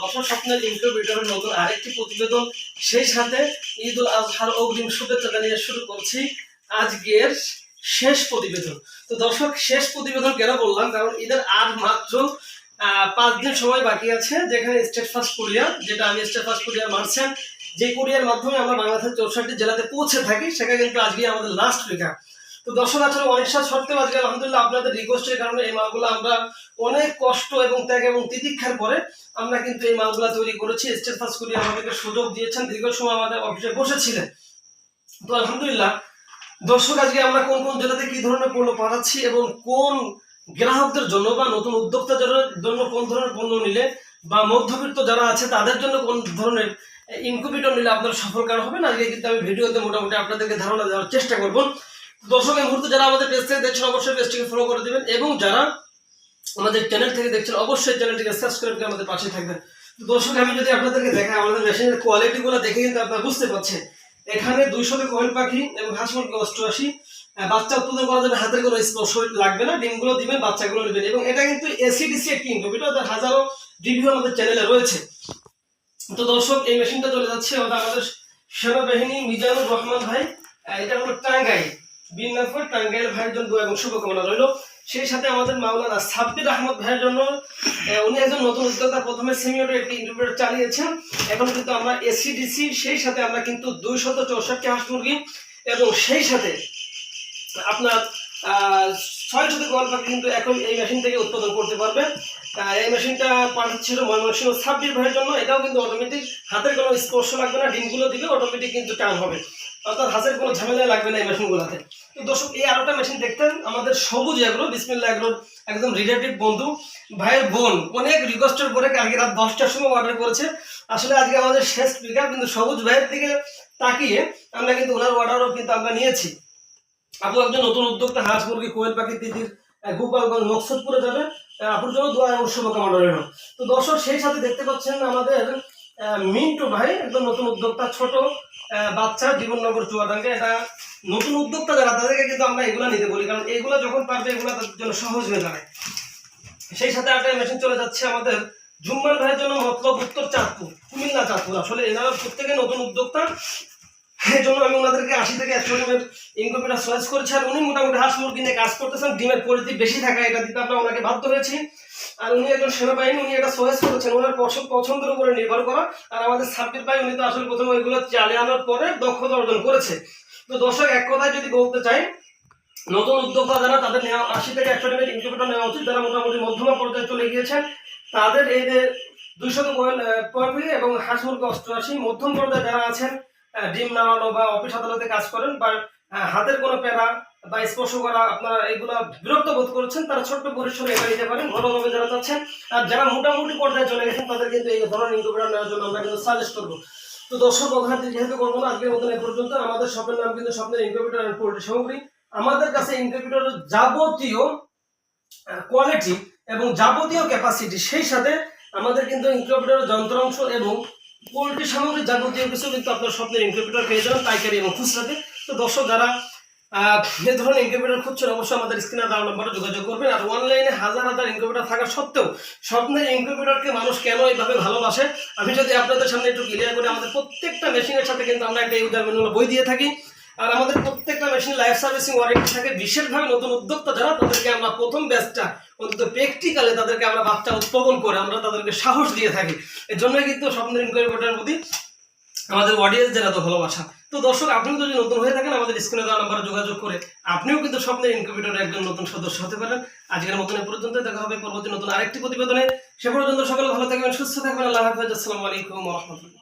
দশম স্বপ্নের নতুন আরেকটি প্রতিবেদন সেই সাথে ঈদ উল আজহার অগ্রিম শুভেচ্ছা জানিয়ে শুরু করছি আজকের শেষ প্রতিবেদন। তো দর্শক, শেষ প্রতিবেদন কেন বললাম? কারণ ঈদের আর মাত্র পাঁচ দিন সময় বাকি আছে, যেখানে স্টেট ফার্স্ট কুরিয়ার যেটা আমি স্টেট ফার্স্ট কুরিয়ার মারছেন, যে কুরিয়ার মাধ্যমে আমরা বাংলাদেশের চৌষট্টি জেলাতে পৌঁছে থাকি, সেখানে কিন্তু আজকে আমাদের লাস্ট উইকা তো দর্শক আসলে অনিশ্বাস সত্ত্বেও আজকে আলহামদুলিল্লাহ আপনাদের রিকোয়েস্টের কারণে এই মালগুলো আমরা অনেক কষ্ট এবং ত্যাগ এবং তিতিক্ষার পরে আমরা কিন্তু এই মালগুলো তৈরি করেছি। স্টেট ফার্স্ট কুরিয়ার আমাদেরকে সুযোগ দিয়েছেন, দীর্ঘ সময় আমাদের অফিসে বসেছিলেন। তো আলহামদুলিল্লাহ, দর্শক, আজকে আমরা কোন কোন জেলাতে কি ধরনের পণ্য পাঠাচ্ছি এবং কোন গ্রাহকদের জন্য বা নতুন উদ্যোক্তাদের জন্য কোন ধরনের পণ্য নিলে বা মধ্যবিত্ত যারা আছে তাদের জন্য কোন ধরনের ইনকুবেটর নিলে আপনারা সফল কারণ হবেন, আজকে কিন্তু আমি ভিডিওতে মোটামুটি আপনাদেরকে ধারণা দেওয়ার চেষ্টা করব। দর্শক এই মুহূর্তে যারা আমাদের পেজ থেকে দেখছেন, অবশ্যই পেজটিকে ফলো করে দেবেন এবং যারা আমাদের চ্যানেল থেকে দেখছেন, অবশ্যই চ্যানেলটিকে সাবস্ক্রাইব করে আমাদের পাশে থাকবেন। দর্শক, আমি যদি আপনাদেরকে দেখাই, আমাদের মেশিনের কোয়ালিটিগুলো দেখে কিন্তু আপনারা বুঝতে পারছেন। এখানে দুইশো কোয়েল পাখি এবং হাঁস মুরগি অষ্টআশি বাচ্চা উৎপাদন করা যাবে হাতের কোনো স্পর্শ লাগবে না, ডিমগুলো দিবেন, বাচ্চাগুলো নেবেন এবং এটা কিন্তু এসিডিসি একটি ইনকিউবেটর যার হাজারো রিভিউ আমাদের চ্যানেলে রয়েছে। তো দর্শক, এই মেশিনটা চলে যাচ্ছে আমাদের সেনাবাহিনী মিজানুর রহমান ভাই এটা হলো টাঙ্গাই বিন্নাফর টাঙ্গাইল ভাইয়ের জন্য এবং শুভকামনা রইল। সেই সাথে আমাদের মাওলানা সাব্বির আহমদ ভাইয়ের জন্য উনি একজন নতুন উদ্যোক্তা, প্রথমে সেমিওর একটি ইন্টারভিউ চালিয়েছেন। এখন কিন্তু আমরা এসিডিসি সেই সাথে আমরা কিন্তু দুইশত চৌষট্টি হাঁস মুরগি এবং সেই সাথে আপনার ছয় শত গোয়াল পাখি কিন্তু এখন এই মেশিন থেকে উৎপাদন করতে পারবে। এই মেশিনটা পাঠাচ্ছিল ময়মনসিংহ ছাব্বিশ ভাইয়ের জন্য। এটাও কিন্তু অটোমেটিক হাতের কোনো স্পর্শ লাগবে না, ডিমগুলো দিবে অটোমেটিক কিন্তু টান হবে। অর্থাৎ হাতের কোনো ঝামেলা লাগবে না এই মেশিনগুলোতে তো দর্শক এই আরেকটা মেশিন দেখতেন। আমাদের সবুজ এগ্রো বিসমিল্লা এগ্রোর একদম রিলেটিভ বন্ধু। ভাইয়ের বোন অনেক রিকোয়েস্টের করে কালকে রাত দশটার সময় অর্ডার করেছে। আসলে আজকে আমাদের শেষ স্পিকার কিন্তু সবুজ ভাইয়ের দিকে তাকিয়ে আমরা কিন্তু ওনার অর্ডারও কিন্তু আমরা নিয়েছি। আপু একজন নতুন উদ্যোক্তা হাঁস মুরগি কোয়েল পাখি আহ, গোপালগঞ্জ মকসুদপুরে যাবে। আপুর জন্য দোয়া এবং শুভকামনা রইল। তো দর্শক সেই সাথে দেখতে পাচ্ছেন আমাদের মিন্টু ভাই একজন নতুন উদ্যোক্তা ছোট বাচ্চা জীবননগর চুয়াডাঙ্গে। এটা নতুন উদ্যোক্তা যারা, তাদেরকে কিন্তু আমরা এগুলা নিতে বলি। কারণ এগুলো যখন পারবে, এগুলো তাদের জন্য সহজ হয়ে দাঁড়ায়। সেই সাথে একটা মেশিন চলে যাচ্ছে আমাদের জুম্মান ভাইয়ের জন্য মতলব উত্তর চাঁদপুর, কুমিল্লা চাঁদপুর। আসলে এনারা প্রত্যেকে নতুন উদ্যোক্তা। এই জন্য আমি ওনাদেরকে আশি থেকে একশো ডিমের ইনকোপিটা চয়েস করেছি। আর উনি মোটামুটি হাঁস মুরগি নিয়ে কাজ করতেছেন। ডিমের পরিধি বেশি থাকা এটা দিতে আমরা ওনাকে বাধ্য হয়েছি। আর উনি একজন সেনাবাহিনী, উনি এটা চয়েস করেছেন। ওনার পছন্দ পছন্দের উপরে নির্ভর করা। আর আমাদের সাব্বির ভাই, উনি তো আসলে প্রথমে ওইগুলো চালিয়ে আনার পরে দক্ষতা অর্জন করেছে। তো দর্শক, এক কথায় যদি বলতে চাই, নতুন উদ্যোক্তা যারা, তাদের নেওয়া আশি থেকে একশো ডিমের ইনকিউবেটর নেওয়া উচিত। যারা মোটামুটি মধ্যমা পর্যায়ে চলে গিয়েছেন, তাদের এই যে দুইশত পয়েন্ট এবং হাঁস মুরগি অষ্টআশি, মধ্যম পর্যায়ে যারা আছেন ডিম নামানো বা অফিস আদালতে কাজ করেন বা হাতের কোনো প্যারা বা স্পর্শ করা, আপনারা এগুলা বিরক্ত বোধ করছেন, তারা ছোট্ট পরিসরে এগিয়ে নিতে পারেন। ঘরোয়াভাবে যারা চাচ্ছেন আর যারা মোটামুটি পর্যায়ে চলে গেছেন, তাদের কিন্তু এই ধরনের ইনকিউবেটর নেওয়ার জন্য আমরা কিন্তু সাজেস্ট করব। তো দর্শক কথা যেহেতু করব না আজকের মতন এ পর্যন্ত। আমাদের শপের নাম কিন্তু স্বপ্নের ইনকিউবেটর অ্যান্ড পোল্ট্রি সামগ্রী। আমাদের কাছে ইনকিউবেটরের যাবতীয় কোয়ালিটি এবং যাবতীয় ক্যাপাসিটি সেই সাথে আমাদের কিন্তু ইনকিউবেটরের যন্ত্রাংশ এবং পোল্ট্রি সামগ্রী যাবতীয় কিছু কিন্তু আপনার স্বপ্নের ইনকিউবেটর পেয়ে যাবেন পাইকারি এবং খুচরাতে। তো দর্শক, যারা ধরনের ইনকিউবেটর খুঁজছেন, অবশ্যই আমাদের স্ক্রিনে দেওয়া যোগাযোগ করবেন। আর অনলাইনে হাজার হাজার ইনকিউবেটর থাকা সত্ত্বেও স্বপ্নের ইনকিউবেটরকে মানুষ কেন এইভাবে ভালোবাসে? আমি যদি আপনাদের সামনে একটু ক্লিয়ার করি আমাদের প্রত্যেকটা মেশিনের সাথে কিন্তু আমরা একটা বই দিয়ে থাকি। আর আমাদের প্রত্যেকটা মেশিন লাইফ সার্ভিসিং ওয়ারেন্টি থাকে। বিশেষভাবে নতুন উদ্যোক্তা যারা, তাদেরকে আমরা প্রথম ব্যাচটা অন্তত প্র্যাকটিক্যালে তাদেরকে আমরা বাচ্চা উৎপাদন করে আমরা তাদেরকে সাহস দিয়ে থাকি। এর জন্যই কিন্তু স্বপ্নের ইনকিউবেটরের প্রতি আমাদের অডিয়েন্স যারা তো ভালোবাসা। তো দর্শক, আপনিও যদি নতুন হয়ে থাকেন, আমাদের স্ক্রিনে দেওয়া নাম্বারে যোগাযোগ করে আপনিও কিন্তু স্বপ্নের ইনকিউবেটরের একজন নতুন সদস্য হতে পারেন। আজকের মতন এ পর্যন্ত দেখা হবে পরবর্তী নতুন আরেকটি প্রতিবেদনে। সে পর্যন্ত সকলে ভালো থাকবেন, সুস্থ থাকবেন। আল্লাহ হাফেজ, আসসালামু আলাইকুম রহমতুল্লাহ।